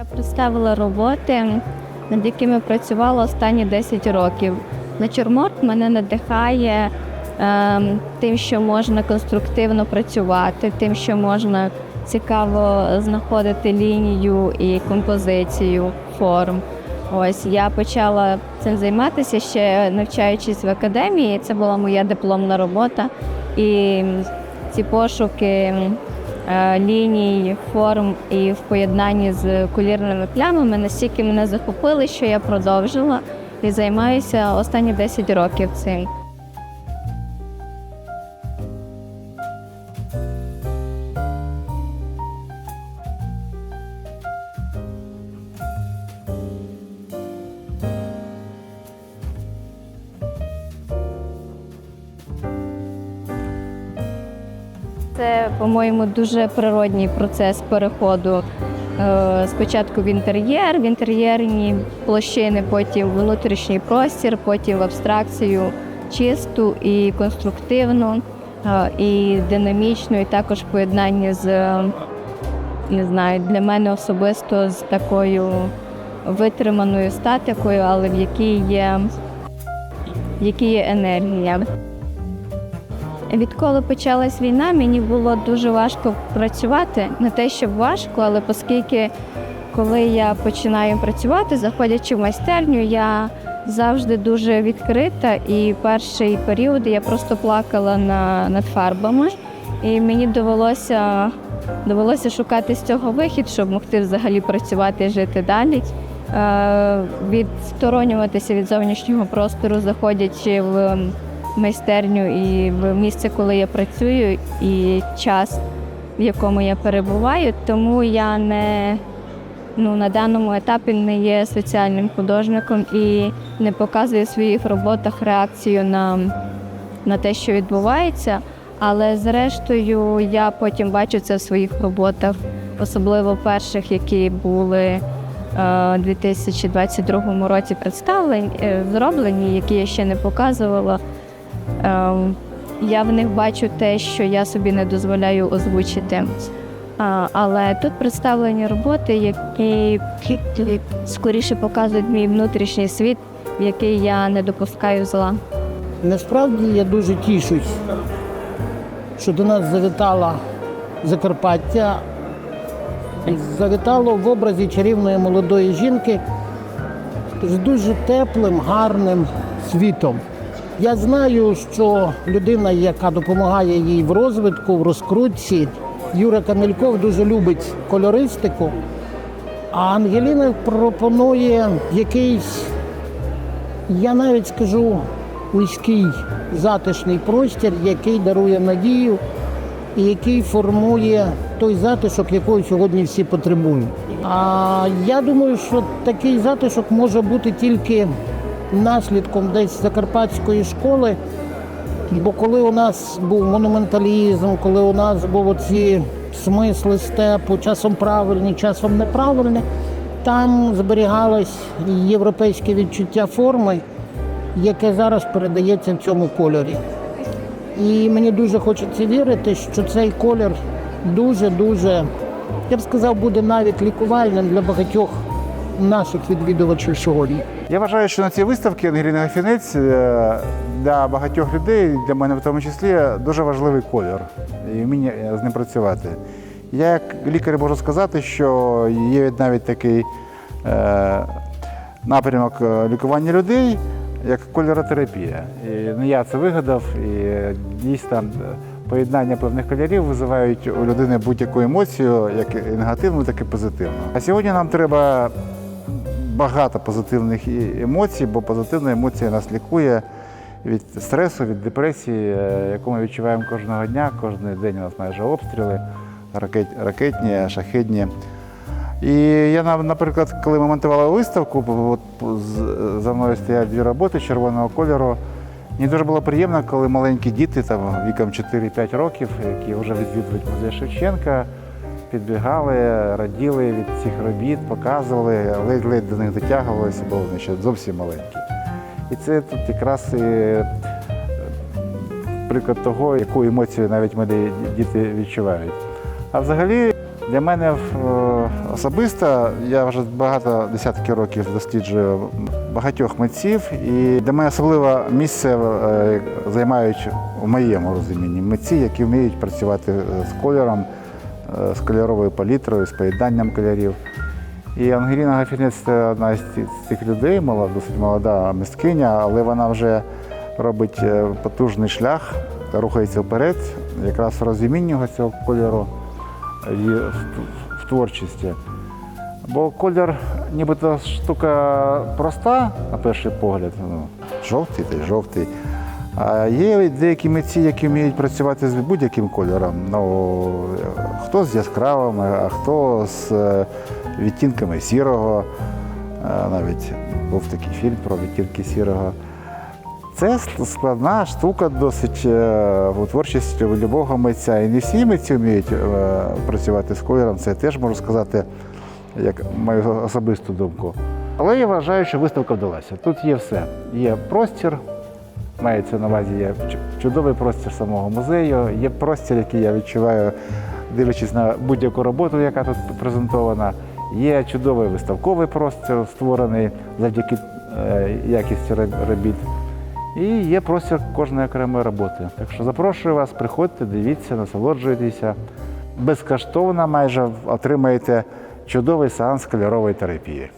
Я представила роботи, над якими працювала останні 10 років. Натюрморт мене надихає ем, тим, що можна конструктивно працювати, тим, що можна цікаво знаходити лінію і композицію форм. Ось я почала цим займатися ще навчаючись в академії. Це була моя дипломна робота. І ці пошуки е, ліній, форм і в поєднанні з колірними плямами настільки мене захопили, що я продовжила і займаюся останні 10 років цим. Це, по-моєму, дуже природній процес переходу. Е, Спочатку в інтер'єр, в інтер'єрні площини, потім внутрішній простір, потім в абстракцію чисту і конструктивну, е, і динамічну, і також в поєднанні з, не знаю, для мене особисто з такою витриманою статикою, але в якій є, в якій є енергія. Відколи почалась війна, мені було дуже важко працювати. Не те, щоб важко, але оскільки коли я починаю працювати, заходячи в майстерню, я завжди дуже відкрита. І перший період я просто плакала на, над фарбами, і мені довелося, довелося шукати з цього вихід, щоб могти взагалі працювати і жити далі. Е, відсторонюватися від зовнішнього простору, заходячи в майстерню і в місце, коли я працюю, і час, в якому я перебуваю. Тому я не ну, на даному етапі не є соціальним художником і не показую в своїх роботах реакцію на, на те, що відбувається. Але зрештою я потім бачу це в своїх роботах, особливо перших, які були е, у 2022 році представлені, е, зроблені, які я ще не показувала. Ем, Я в них бачу те, що я собі не дозволяю озвучити. Але тут представлені роботи, які скоріше показують мій внутрішній світ, в який я не допускаю зла. Насправді я дуже тішусь, що до нас завітала Закарпаття. Завітало в образі чарівної молодої жінки з дуже теплим, гарним світом. Я знаю, що людина, яка допомагає їй в розвитку, в розкрутці, Юра Камільков дуже любить кольористику, а Ангеліна пропонує якийсь я навіть скажу низький затишний простір, який дарує надію і який формує той затишок, якого сьогодні всі потребують. А я думаю, що такий затишок може бути тільки наслідком десь закарпатської школи. Бо коли у нас був монументалізм, коли у нас були ці смисли степу, часом правильні, часом неправильні, там зберігалось європейське відчуття форми, яке зараз передається в цьому кольорі. І мені дуже хочеться вірити, що цей колір дуже-дуже, я б сказав, буде навіть лікувальним для багатьох наших відвідувачів сьогодні. Я вважаю, що на цій виставці Ангеліна Гафінець е, для багатьох людей, для мене в тому числі, дуже важливий колір і вміння з ним працювати. Я як лікар можу сказати, що є навіть такий е, напрямок е, лікування людей, як кольоротерапія. І не я це вигадав, і е, дійсно е, поєднання певних кольорів визивають у людини будь-яку емоцію, як і негативну, так і позитивну. А сьогодні нам треба багато позитивних емоцій, бо позитивна емоція нас лікує від стресу, від депресії, е, яку ми відчуваємо кожного дня. Кожен день у нас майже обстріли, ракет, ракетні, шахедні. І я, наприклад, коли ми монтували виставку, от за мною стоять дві роботи червоного кольору. Мені дуже було приємно, коли маленькі діти там, віком 4-5 років, які вже відвідують музей Шевченка, підбігали, раділи від цих робіт, показували, ледь-ледь до них дотягувалися, бо вони ще зовсім маленькі. І це тут якраз і е, приклад того, яку емоцію навіть малі діти відчувають. А взагалі Для мене е, особисто я вже багато десятків років досліджую багатьох митців, і для мене особливе місце е, займають у моєму розумінні митці, які вміють працювати з кольором, з кольоровою палітрою, з поєднанням кольорів. І Ангеліна Гафінець це одна з цих людей, мала, досить молода мисткиня, але вона вже робить е, потужний шлях, рухається вперед, якраз в розумінні цього кольору і в, творчості. Бо колір, нібито штука проста, на перший погляд, ну, жовтий та й жовтий. Є деякі митці, які вміють працювати з будь-яким кольором. Ну, хто з яскравими, а хто з е, відтінками сірого. Е, Навіть був такий фільм про відтінки сірого. Це складна штука досить е, у творчості любого митця. І не всі митці вміють е, працювати з кольором. Це теж можу сказати, як мою особисту думку. Але я вважаю, що виставка вдалася. Тут є все. Є простір, мається на увазі є чудовий простір самого музею, є простір, який я відчуваю, дивлячись на будь-яку роботу, яка тут презентована. Є чудовий виставковий простір, створений завдяки е, якісті робіт. І є простір кожної окремої роботи. Так що запрошую вас, приходьте, дивіться, насолоджуйтеся. Безкоштовно майже отримаєте чудовий сеанс кольорової терапії.